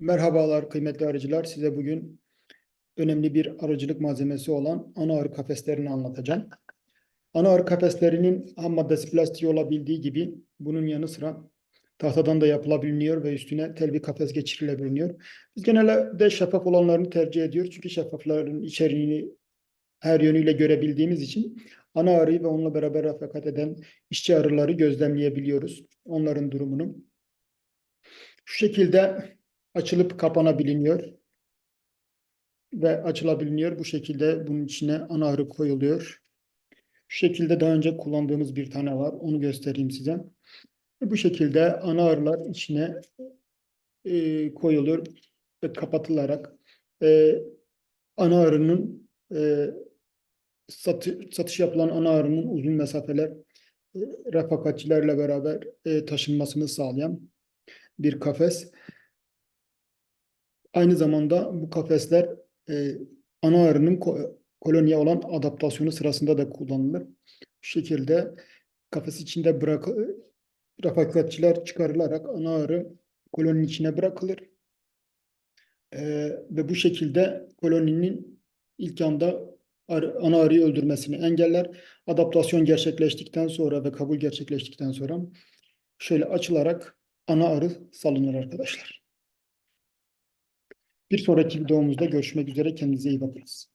Merhabalar kıymetli arıcılar. Size bugün önemli bir arıcılık malzemesi olan ana arı kafeslerini anlatacağım. Ana arı kafeslerinin ham maddesi plastik olabildiği gibi bunun yanı sıra tahtadan da yapılabiliyor ve üstüne tel bir kafes geçirilebiliyor. Biz genelde şeffaf olanlarını tercih ediyoruz. Çünkü şeffafların içeriğini her yönüyle görebildiğimiz için ana arıyı ve onunla beraber refakat eden işçi arıları gözlemleyebiliyoruz. Onların durumunu. Şu şekilde açılıp kapanabiliyor ve açılabiliyor. Bu şekilde bunun içine ana arı koyuluyor. Şu şekilde daha önce kullandığımız bir tane var. Onu göstereyim size. Bu şekilde ana arılar içine e, koyuluyor ve kapatılarak e, ana e, satı, satış yapılan ana uzun mesafeler e, refakatçilerle beraber e, taşınmasını sağlayan bir kafes. Aynı zamanda bu kafesler e, ana arının ko- koloniye olan adaptasyonu sırasında da kullanılır. Bu şekilde kafes içinde bırak refakatçiler çıkarılarak ana arı koloninin içine bırakılır. E, ve bu şekilde koloninin ilk anda arı- ana arıyı öldürmesini engeller. Adaptasyon gerçekleştikten sonra ve kabul gerçekleştikten sonra şöyle açılarak ana arı salınır arkadaşlar. Bir sonraki videomuzda görüşmek üzere. Kendinize iyi bakınız.